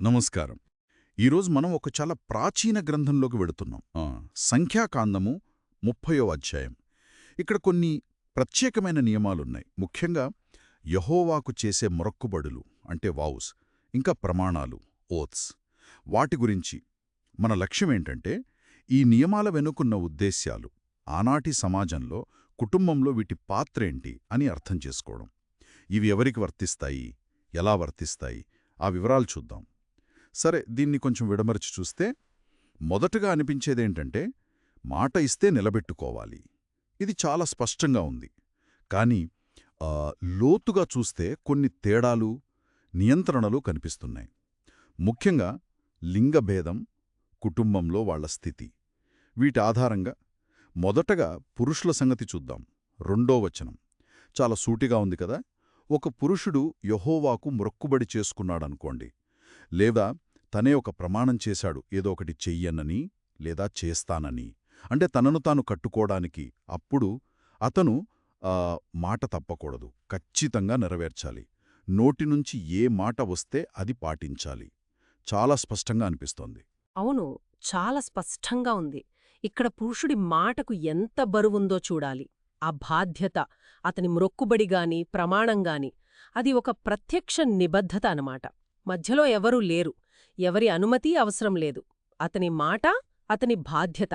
నమస్కారం. ఈరోజు మనం ఒక చాలా ప్రాచీన గ్రంథంలోకి వెడుతున్నాం ఆ, ముప్పయో అధ్యాయం. ఇక్కడ కొన్ని ప్రత్యేకమైన నియమాలున్నాయి. ముఖ్యంగా యహోవాకు చేసే మొరక్కుబడులు అంటే వావుస్ ఇంకా ప్రమాణాలు ఓత్స్ వాటి గురించి మన లక్ష్యం ఏంటంటే ఈ నియమాల వెనుకున్న ఉద్దేశ్యాలు ఆనాటి సమాజంలో కుటుంబంలో వీటి పాత్రేంటి అని అర్థం చేసుకోవడం. ఇవి ఎవరికి వర్తిస్తాయి? ఎలా వర్తిస్తాయి? ఆ వివరాలు చూద్దాం. సరే దీన్ని కొంచెం విడమరిచి చూస్తే మొదటగా అనిపించేదేంటంటే మాట ఇస్తే నిలబెట్టుకోవాలి. ఇది చాలా స్పష్టంగా ఉంది. కానీ లోతుగా చూస్తే కొన్ని తేడాలు నియంత్రణలు కనిపిస్తున్నాయి. ముఖ్యంగా లింగభేదం కుటుంబంలో వాళ్ళ స్థితి. వీటి ఆధారంగా మొదటగా పురుషుల సంగతి చూద్దాం. రెండో వచనం. చాలా సూటిగా ఉంది కదా? ఒక పురుషుడు యహోవాకు మొక్కుబడి చేసుకున్నాడనుకోండి. లేదా తనే ఒక ప్రమాణం చేశాడు ఏదో ఒకటి చెయ్యనని లేదా చేస్తానని. అంటే తనను తాను కట్టుకోవడానికి అప్పుడు అతను మాట తప్పకూడదు. ఖచ్చితంగా నెరవేర్చాలి. నోటి నుంచి ఏ మాట వస్తే అది పాటించాలి. చాలా స్పష్టంగా అనిపిస్తోంది. అవును. చాలా స్పష్టంగా ఉంది. ఇక్కడ పురుషుడి మాటకు ఎంత బరువుందో చూడాలి. ఆ బాధ్యత అతని మ్రొక్కుబడిగాని ప్రమాణంగాని అది ఒక ప్రత్యక్ష నిబద్ధత అనమాట మధ్యలో ఎవరూ లేరు. ఎవరి అనుమతి అవసరం లేదు. అతని మాట అతని బాధ్యత.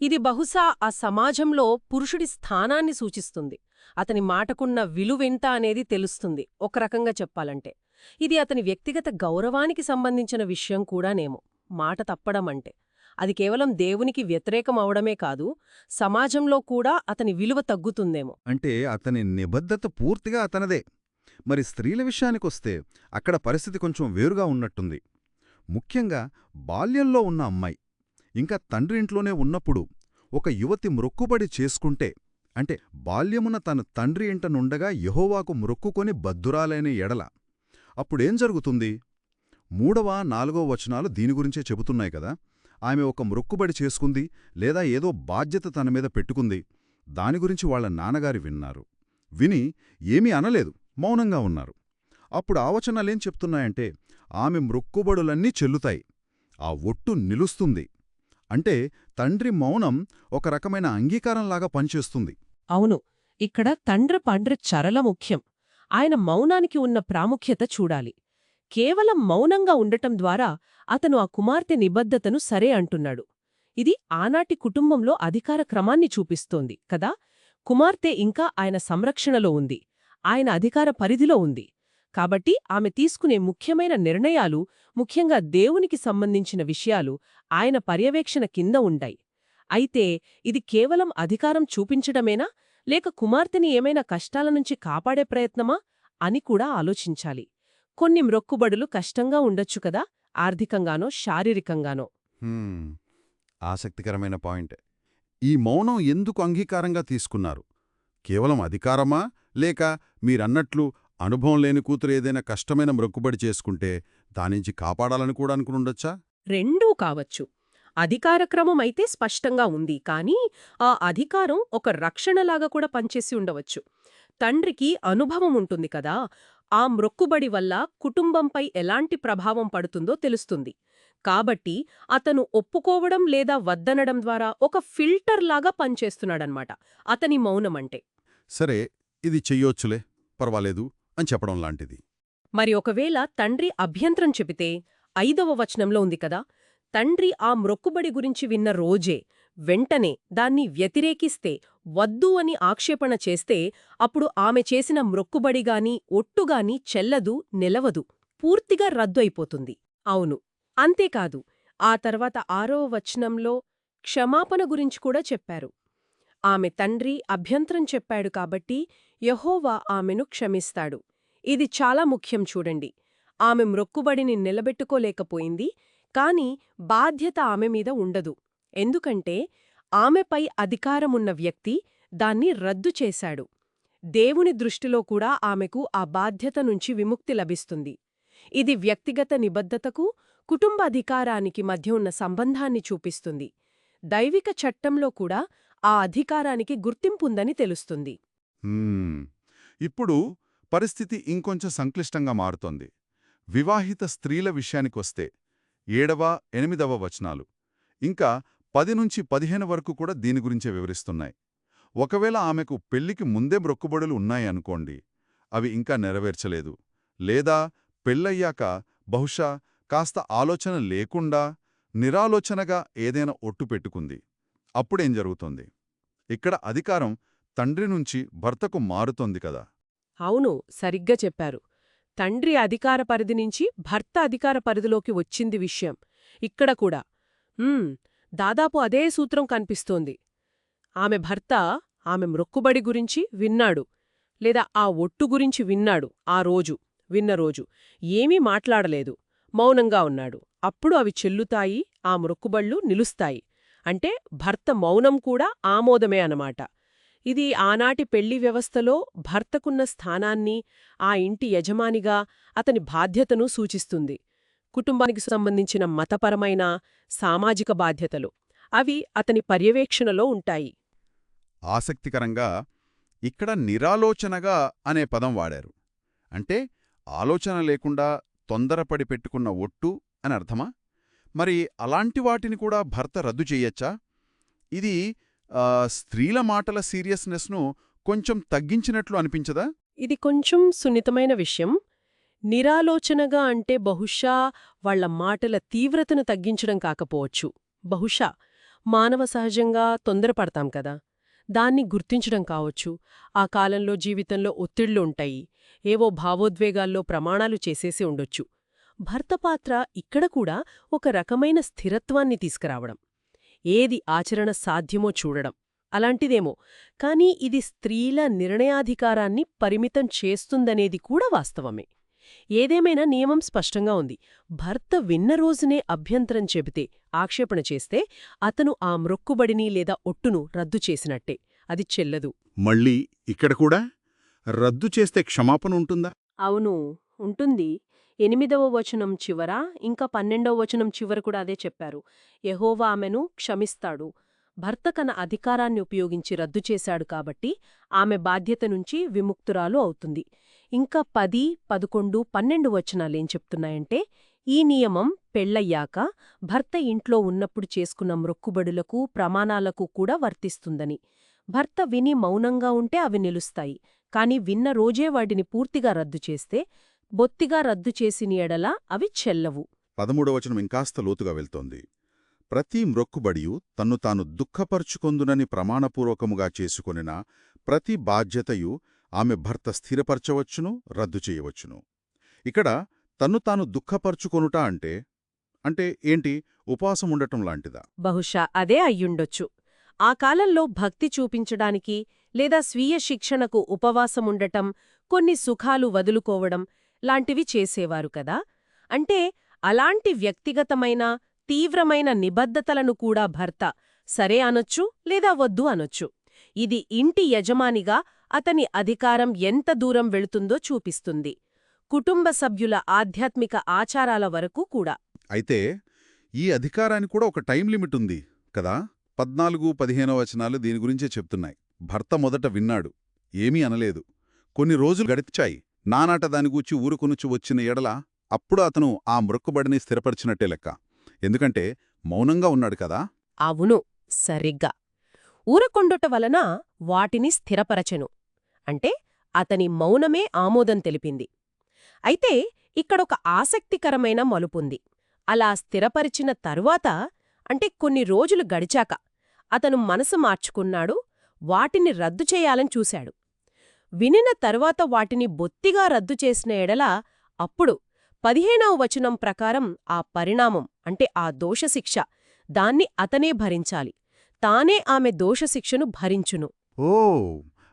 ఇది బహుశా ఆ సమాజంలో పురుషుడి స్థానాన్ని సూచిస్తుంది. అతని మాటకున్న విలువెంత అనేది తెలుస్తుంది. ఒక రకంగా చెప్పాలంటే. ఇది అతని వ్యక్తిగత గౌరవానికి సంబంధించిన విషయం కూడానేమో మాట తప్పడం అంటే. అది కేవలం దేవునికి వ్యతిరేకం అవడమే కాదు సమాజంలో కూడా అతని విలువ తగ్గుతుందేమో. అంటే అతని నిబద్ధత పూర్తిగా అతనదే. మరి స్త్రీల విషయానికొస్తే అక్కడ పరిస్థితి కొంచెం వేరుగా ఉన్నట్టుంది. ముఖ్యంగా బాల్యంలో ఉన్న అమ్మాయి ఇంకా తండ్రి ఇంట్లోనే ఉన్నప్పుడు ఒక యువతి మ్రొక్కుబడి చేసుకుంటే అంటే బాల్యమున తన తండ్రి ఇంట నుండగా యహోవాకు మ్రొక్కుకొని బద్దురాలైన ఎడల అప్పుడేం జరుగుతుంది? మూడవ నాలుగో వచనాలు దీని గురించే చెబుతున్నాయి కదా. ఆమె ఒక మ్రొక్కుబడి చేసుకుంది లేదా ఏదో బాధ్యత తన మీద పెట్టుకుంది. దాని గురించి వాళ్ళ నాన్నగారి విన్నారు. విని ఏమీ అనలేదు. మౌనంగా ఉన్నారు. అప్పుడు ఆవచనాలేం చెప్తున్నాయంటే ఆమె మ్రొక్కుబడులన్నీ చెల్లుతాయి. ఆ ఒట్టు నిలుస్తుంది. అంటే తండ్రి మౌనం ఒక రకమైన అంగీకారంలాగా పనిచేస్తుంది. అవును. ఇక్కడ తండ్రి పండ్రి చరల ముఖ్యం. ఆయన మౌనానికి ఉన్న ప్రాముఖ్యత చూడాలి. కేవలం మౌనంగా ఉండటం ద్వారా అతను ఆ కుమార్తె నిబద్ధతను సరే అంటున్నాడు. ఇది ఆనాటి కుటుంబంలో అధికార క్రమాన్ని చూపిస్తోంది కదా? కుమార్తె ఇంకా ఆయన సంరక్షణలో ఉంది. ఆయన అధికార పరిధిలో ఉంది. కాబట్టి ఆమె తీసుకునే ముఖ్యమైన నిర్ణయాలు ముఖ్యంగా దేవునికి సంబంధించిన విషయాలు ఆయన పర్యవేక్షణ కింద ఉంటాయి అయితే ఇది కేవలం అధికారం చూపించడమేనా? లేక కుమార్తెని ఏమైనా కష్టాల నుంచి కాపాడే ప్రయత్నమా? అని కూడా ఆలోచించాలి. కొన్ని మ్రొక్కుబడులు కష్టంగా ఉండొచ్చు కదా? ఆర్థికంగానో శారీరకంగానో. ఆసక్తికరమైన పాయింట్. ఈ మౌనం ఎందుకు అంగీకారంగా తీసుకున్నారు? కేవలం అధికారమా? లేక మీరన్నట్లు అనుభవం లేని కూతురు ఏదైనా కష్టమైన మ్రొక్కుబడి చేసుకుంటే దానించి కాపాడాలని కూడా అనుకునుండొచ్చా రెండూ కావచ్చు. అధికారక్రమం అయితే స్పష్టంగా ఉంది. కానీ ఆ అధికారం ఒక రక్షణలాగా కూడా పనిచేసి ఉండవచ్చు. తండ్రికి అనుభవం ఉంటుంది కదా! ఆ మ్రొక్కుబడి వల్ల కుటుంబంపై ఎలాంటి ప్రభావం పడుతుందో తెలుస్తుంది. కాబట్టి అతను ఒప్పుకోవడం లేదా వద్దనడం ద్వారా ఒక ఫిల్టర్ లాగా పనిచేస్తున్నాడనమాట. అతని మౌనమంటే. సరే ఇది చెయ్యొచ్చులే పర్వాలేదు అని చెప్పడం లాంటిది. మరి ఒకవేళ తండ్రి అభ్యంతరం చెబితే ఐదవ వచనంలో ఉంది కదా తండ్రి ఆ మ్రొక్కుబడి గురించి విన్న రోజే వెంటనే దాన్ని వ్యతిరేకిస్తే వద్దు అని ఆక్షేపణ చేస్తే అప్పుడు ఆమె చేసిన మ్రొక్కుబడిగాని ఒట్టుగాని చెల్లదు నిలవదు పూర్తిగా రద్దు అయిపోతుంది. అవును అంతేకాదు ఆ తర్వాత ఆరవ వచనంలో క్షమాపణ గురించి కూడా చెప్పారు. ఆమె తండ్రి అభ్యంతరం చెప్పాడు కాబట్టి యహోవా ఆమెను క్షమిస్తాడు. ఇది చాలా ముఖ్యం చూడండి. ఆమె మ్రొక్కుబడిని నిలబెట్టుకోలేకపోయింది కాని బాధ్యత ఆమె మీద ఉండదు. ఎందుకంటే ఆమెపై అధికారమున్న వ్యక్తి దాన్ని రద్దు చేశాడు. దేవుని దృష్టిలో కూడా ఆమెకు ఆ బాధ్యత నుంచి విముక్తి లభిస్తుంది. ఇది వ్యక్తిగత నిబద్ధతకు కుటుంబ అధికారానికి మధ్య ఉన్న సంబంధాన్ని చూపిస్తుంది. దైవిక చట్టంలో కూడా ఆ అధికారానికి గుర్తింపుందని తెలుస్తుంది. ఇప్పుడు పరిస్థితి ఇంకొంచెం సంక్లిష్టంగా మారుతోంది. వివాహిత స్త్రీల విషయానికొస్తే ఏడవ ఎనిమిదవ వచనాలు. ఇంకా పది నుంచి పదిహేను వరకు కూడా దీని గురించే వివరిస్తున్నాయి. ఒకవేళ ఆమెకు పెళ్ళికి ముందే మ్రొక్కుబడులు ఉన్నాయనుకోండి అవి ఇంకా నెరవేర్చలేదు. లేదా పెళ్ళయ్యాక బహుశా కాస్త ఆలోచన లేకుండా నిరాలోచనగా ఏదైనా ఒట్టు పెట్టుకుంది. అప్పుడేం జరుగుతుంది? ఇక్కడ అధికారం తండ్రి నుంచి భర్తకు మారుతోంది కదా. అవును సరిగ్గా చెప్పారు. తండ్రి అధికార పరిధి నుంచి భర్త అధికార పరిధిలోకి వచ్చింది విషయం. ఇక్కడ కూడా. దాదాపు అదే సూత్రం కనిపిస్తోంది. ఆమె భర్త ఆమె మ్రొక్కుబడి గురించి విన్నాడు. లేదా ఆ ఒట్టు గురించి విన్నాడు ఆ రోజు విన్న రోజు. ఏమీ మాట్లాడలేదు. మౌనంగా ఉన్నాడు. అప్పుడు అవి చెల్లుతాయి ఆ మ్రొక్కుబళ్ళు నిలుస్తాయి. అంటే భర్త మౌనం కూడా ఆమోదమే అనమాట ఇది ఆనాటి పెళ్ళి వ్యవస్థలో భర్తకున్న స్థానాన్ని ఆ ఇంటి యజమానిగా అతని బాధ్యతను సూచిస్తుంది. కుటుంబానికి సంబంధించిన మతపరమైన సామాజిక బాధ్యతలు. అవి అతని పర్యవేక్షణలో ఉంటాయి. ఆసక్తికరంగా ఇక్కడ నిరాలోచనగా అనే పదం వాడారు. అంటే ఆలోచన లేకుండా తొందరపడి పెట్టుకున్న ఒట్టు అని అర్థమా? మరి అలాంటి వాటిని కూడా భర్త రద్దు చెయ్యొచ్చా ఇది స్త్రీల మాటల సీరియస్నెస్ను కొంచెం తగ్గించినట్లు అనిపించదా? ఇది కొంచెం సున్నితమైన విషయం. నిరాలోచనగా అంటే బహుశా వాళ్ళ మాటల తీవ్రతను తగ్గించడం కాకపోవచ్చు. బహుశా మానవ సహజంగా తొందరపడతాం కదా. దాన్ని గుర్తించడం కావచ్చు. ఆ కాలంలో జీవితంలో ఒత్తిళ్ళు ఉంటాయి. ఏవో భావోద్వేగాల్లో ప్రమాణాలు చేసేసి ఉండొచ్చు. భర్త పాత్ర ఇక్కడ కూడా ఒక రకమైన స్థిరత్వాన్ని తీసుకురావడం. ఏది ఆచరణ సాధ్యమో చూడడం. అలాంటిదేమో. కానీ ఇది స్త్రీల నిర్ణయాధికారాన్ని పరిమితం చేస్తుందనేది కూడా వాస్తవమే. ఏదేమైనా నియమం స్పష్టంగా ఉంది. భర్త విన్న రోజునే అభ్యంతరం చెబితే ఆక్షేపణ చేస్తే అతను ఆ మ్రొక్కుబడిని లేదా ఒట్టును రద్దు చేసినట్టే. అది చెల్లదు. మళ్ళీ ఇక్కడ కూడా రద్దు చేస్తే క్షమాపణ ఉంటుందా? అవును ఉంటుంది. ఎనిమిదవ వచనం చివర ఇంకా పన్నెండవ వచనం చివర కూడా అదే చెప్పారు. యెహోవా ఆమెను క్షమిస్తాడు. భర్త కన అధికారాన్ని ఉపయోగించి రద్దు చేశాడు కాబట్టి ఆమె బాధ్యత నుంచి విముక్తురాలు అవుతుంది. ఇంకా పది పదకొండు పన్నెండు వచనాలేం చెప్తున్నాయంటే ఈ నియమం పెళ్ళయ్యాక భర్త ఇంట్లో ఉన్నప్పుడు చేసుకున్న మ్రొక్కుబడులకు ప్రమాణాలకు కూడా వర్తిస్తుందని. భర్త విని మౌనంగా ఉంటే అవి నిలుస్తాయి కాని విన్న రోజే వాటిని పూర్తిగా రద్దు చేస్తే బొత్తిగా రద్దు చేసిన ఎడలా అవి చెల్లవు. పదమూడవచనం ఇంకాస్త లోతుగా వెళ్తోంది. ప్రతి మ్రొక్కుబడియు తన్ను తాను దుఃఖపరుచుకొందునని ప్రమాణపూర్వకముగా చేసుకొనిన ప్రతి బాధ్యతయు ఆమె భర్త స్థిరపరచవచ్చును రద్దు చేయవచ్చును. ఇక్కడ తన్ను తాను దుఃఖపరుచుకొనుట అంటే అంటే ఏంటి? ఉపవాసం ఉండటం లాంటిదా? బహుశా అదే అయ్యుండొచ్చు. ఆ కాలంలో భక్తి చూపించడానికి లేదా స్వీయ శిక్షణకు ఉపవాసముండటం కొన్ని సుఖాలు వదులుకోవడం లాంటివి చేసేవారు కదా? అంటే అలాంటి వ్యక్తిగతమైన తీవ్రమైన నిబద్ధతలను కూడా భర్త సరే అనొచ్చు లేదా వద్దు అనొచ్చు. ఇది ఇంటి యజమానిగా అతని అధికారం ఎంత దూరం వెళుతుందో చూపిస్తుంది. కుటుంబ సభ్యుల ఆధ్యాత్మిక ఆచారాల వరకు కూడా. అయితే ఈ అధికారానికి కూడా ఒక టైం లిమిట్ ఉంది కదా? పద్నాలుగు పదిహేనో వచనాలు దీని గురించే చెప్తున్నాయి. భర్త మొదట విన్నాడు ఏమీ అనలేదు. కొన్ని రోజులు గడిచాయి నానాట దాని గూర్చి ఊరుకొనుచు వచ్చిన ఎడల అప్పుడు అతను ఆ మృక్కుబడిని స్థిరపరిచినట్టే లెక్క. ఎందుకంటే మౌనంగా ఉన్నాడు కదా? అవును సరిగ్గా. ఊరకొండుట వలన వాటిని స్థిరపరచెను. అంటే అతని మౌనమే ఆమోదం తెలిపింది. అయితే ఇక్కడొక ఆసక్తికరమైన మలుపుంది. అలా స్థిరపరిచిన తరువాత అంటే కొన్ని రోజులు గడిచాక అతను మనసు మార్చుకున్నాడు వాటిని రద్దు చేయాలని చూశాడు. వినిన తరువాత వాటిని బొత్తిగా రద్దు చేసిన ఎడల అప్పుడు పదిహేనవ వచనం ప్రకారం ఆ పరిణామం అంటే ఆ దోషశిక్ష దాన్ని అతనే భరించాలి. తానే ఆమె దోషశిక్షను భరించును. ఓ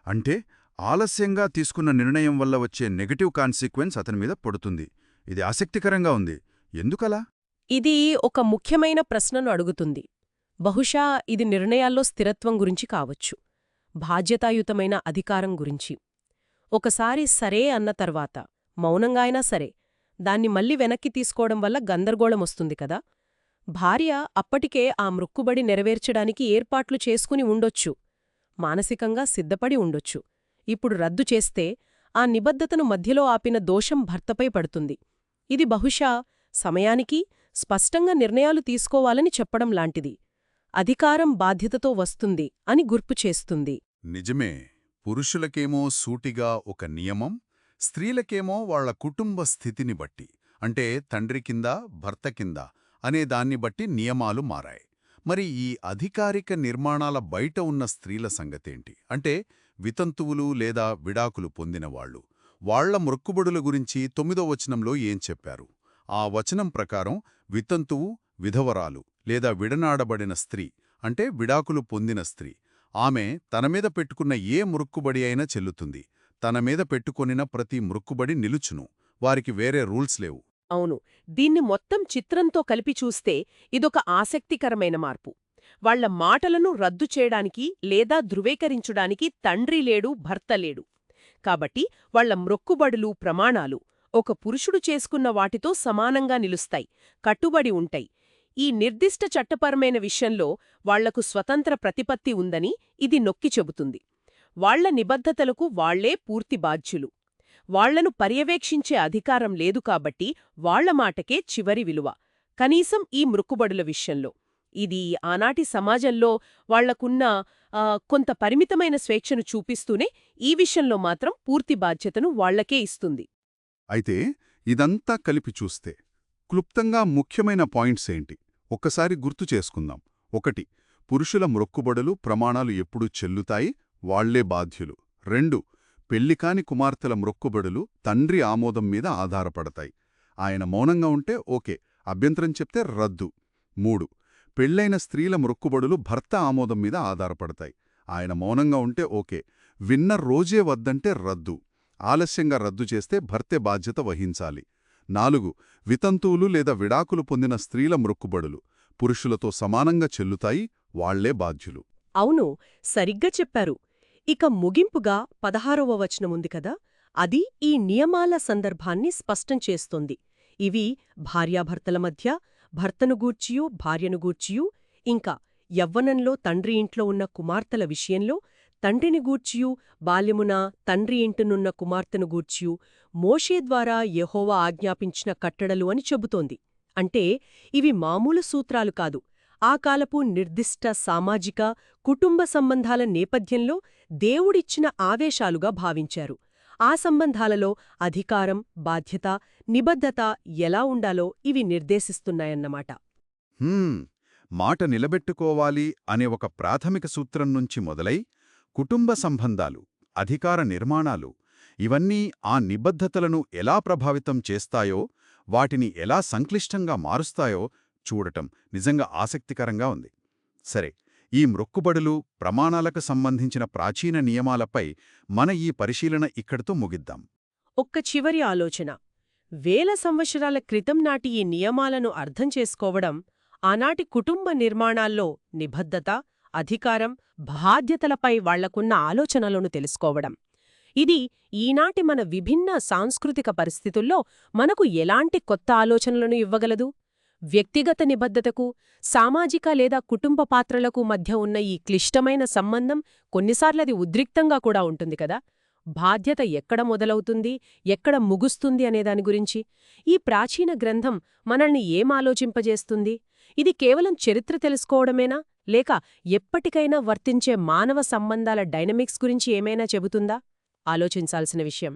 అంటే ఆలస్యంగా తీసుకున్న నిర్ణయం వల్ల వచ్చే నెగటివ్ కాన్సిక్వెన్స్ అతని మీద పడుతుంది. ఇది ఆసక్తికరంగా ఉంది. ఎందుకలా? ఇది ఒక ముఖ్యమైన ప్రశ్నను అడుగుతుంది. బహుశా ఇది నిర్ణయాల్లో స్థిరత్వం గురించి కావచ్చు. బాధ్యతాయుతమైన అధికారం గురించి. ఒకసారి సరే అన్న తర్వాత మౌనంగా అయినా సరే దాన్ని మళ్ళీ వెనక్కి తీసుకోవడం వల్ల గందరగోళం వస్తుంది కదా? భార్య అప్పటికే ఆ మృక్కుబడి నెరవేర్చడానికి ఏర్పాట్లు చేసుకుని ఉండొచ్చు. మానసికంగా సిద్ధపడి ఉండొచ్చు. ఇప్పుడు రద్దు చేస్తే ఆ నిబద్ధతను మధ్యలో ఆపిన దోషం భర్తపై పడుతుంది. ఇది బహుశా సమయానికి స్పష్టంగా నిర్ణయాలు తీసుకోవాలని చెప్పడం లాంటిది. అధికారం బాధ్యతతో వస్తుంది అని గుర్పు చేస్తుంది. నిజమే. పురుషులకేమో సూటిగా ఒక నియమం స్త్రీలకేమో వాళ్ళ కుటుంబ స్థితిని బట్టి. అంటే తండ్రి కింద భర్త కింద. అనే దాన్ని బట్టి నియమాలు మారాయి. మరి ఈ అధికారిక నిర్మాణాల బయట ఉన్న స్త్రీల సంగతేంటి? అంటే వితంతువులు లేదా విడాకులు పొందినవాళ్ళు వాళ్ళ మొక్కుబడుల గురించి తొమ్మిదో వచనంలో ఏం చెప్పారు? ఆ వచనం ప్రకారం వితంతువు విధవరాలు లేదా విడనాడబడిన స్త్రీ అంటే విడాకులు పొందిన స్త్రీ ఆమె తన మీద పెట్టుకున్న ఏ మృక్కుబడి అయినా చెల్లుతుంది. తన మీద పెట్టుకొనిన ప్రతి మృక్కుబడి నిలుచును. వారికి వేరే రూల్స్ లేవు. అవును. దీన్ని మొత్తం చిత్రంతో కలిపి చూస్తే ఇదొక ఆసక్తికరమైన మార్పు. వాళ్ళ మాటలను రద్దు చేయడానికి లేదా ధృవీకరించడానికి తండ్రి లేడు భర్త లేడు. కాబట్టి వాళ్ళ మ్రొక్కుబడులు ప్రమాణాలు ఒక పురుషుడు చేసుకున్న వాటితో సమానంగా నిలుస్తాయి కట్టుబడి ఉంటాయి. ఈ నిర్దిష్ట చట్టపరమైన విషయంలో వాళ్ళకు స్వతంత్ర ప్రతిపత్తి ఉందని ఇది నొక్కి చెబుతుంది. వాళ్ళ నిబద్ధతలకు వాళ్ళే పూర్తి బాధ్యులు. వాళ్ళను పర్యవేక్షించే అధికారం లేదు కాబట్టి వాళ్ళ మాటకే చివరి విలువ. కనీసం ఈ మృక్కుబడుల విషయంలో. ఇది ఆనాటి సమాజంలో వాళ్ళకున్న కొంత పరిమితమైన స్వేచ్ఛను చూపిస్తూనే ఈ విషయంలో మాత్రం పూర్తి బాధ్యతను వాళ్ళకే ఇస్తుంది. అయితే ఇదంతా కలిపి చూస్తే క్లుప్తంగా ముఖ్యమైన పాయింట్స్ ఏంటి? ఒక్కసారి గుర్తు చేసుకుందాం. ఒకటి పురుషుల మ్రొక్కుబడులు ప్రమాణాలు ఎప్పుడు చెల్లుతాయి వాళ్ళే బాధ్యులు. రెండు పెళ్ళికాని కుమార్తెల మ్రొక్కుబడులు తండ్రి ఆమోదం మీద ఆధారపడతాయి. ఆయన మౌనంగా ఉంటే ఓకే అభ్యంతరం చెప్తే రద్దు. మూడు పెళ్ళైన స్త్రీల మ్రొక్కుబడులు భర్త ఆమోదం మీద ఆధారపడతాయి. ఆయన మౌనంగా ఉంటే ఓకే విన్న రోజే వద్దంటే రద్దు. ఆలస్యంగా రద్దు చేస్తే భర్తే బాధ్యత వహించాలి. నాలుగు వితంతువులు లేదా విడాకులు పొందిన స్త్రీల మ్రొక్కుబడులు పురుషులతో సమానంగా చెల్లుతాయి వాళ్ళే బాధ్యులు. అవును సరిగ్గా చెప్పారు. ఇక ముగింపుగా పదహారవ వచనముంది కదా? అది ఈ నియమాల సందర్భాన్ని స్పష్టం చేస్తోంది. ఇవి భార్యాభర్తల మధ్య భర్తను గూర్చియూ భార్యను గూర్చియూ ఇంకా యవ్వనంలో తండ్రి ఇంట్లో ఉన్న కుమార్తెల విషయంలో తండ్రిని గూర్చియూ బాల్యమున తండ్రి ఇంటినున్న కుమార్తెను గూర్చియూ మోషే ద్వారా యహోవా ఆజ్ఞాపించిన కట్టడలు అని చెబుతోంది. అంటే ఇవి మామూలు సూత్రాలు కాదు. ఆ కాలపు నిర్దిష్ట సామాజిక కుటుంబ సంబంధాల నేపథ్యంలో దేవుడిచ్చిన ఆవేశాలుగా భావించారు. ఆ సంబంధాలలో అధికారం బాధ్యత నిబద్ధత ఎలా ఉండాలో ఇవి నిర్దేశిస్తున్నాయన్నమాట. మాట నిలబెట్టుకోవాలి అనే ఒక ప్రాథమిక సూత్రం నుంచి మొదలై కుటుంబ సంబంధాలు అధికార నిర్మాణాలు ఇవన్నీ ఆ నిబద్ధతలను ఎలా ప్రభావితం చేస్తాయో వాటిని ఎలా సంక్లిష్టంగా మారుస్తాయో చూడటం నిజంగా ఆసక్తికరంగా ఉంది. సరే ఈ మ్రొక్కుబడులు ప్రమాణాలకు సంబంధించిన ప్రాచీన నియమాలపై మన ఈ పరిశీలన ఇక్కడితో ముగిద్దాం. ఒక్క చివరి ఆలోచన. వేల సంవత్సరాల క్రితం నాటి ఈ నియమాలను అర్థం చేసుకోవడం ఆనాటి కుటుంబ నిర్మాణాల్లో నిబద్ధత అధికారం బాధ్యతలపై వాళ్ళకున్న ఆలోచనలను తెలుసుకోవడం. ఇది ఈనాటి మన విభిన్న సాంస్కృతిక పరిస్థితుల్లో మనకు ఎలాంటి కొత్త ఆలోచనలను ఇవ్వగలదు? వ్యక్తిగత నిబద్ధతకు సామాజిక లేదా కుటుంబ పాత్రలకు మధ్య ఉన్న ఈ క్లిష్టమైన సంబంధం కొన్నిసార్లది ఉద్రిక్తంగా కూడా ఉంటుంది కదా. బాధ్యత ఎక్కడ మొదలవుతుంది ఎక్కడ ముగుస్తుంది అనేదాని గురించి. ఈ ప్రాచీన గ్రంథం మనల్ని ఏం ఆలోచింపజేస్తుంది? ఇది కేవలం చరిత్ర తెలుసుకోవడమేనా? లేక ఎప్పటికైనా వర్తించే మానవ సంబంధాల డైనమిక్స్ గురించి ఏమైనా చెబుతుందా? ఆలోచించాల్సిన విషయం.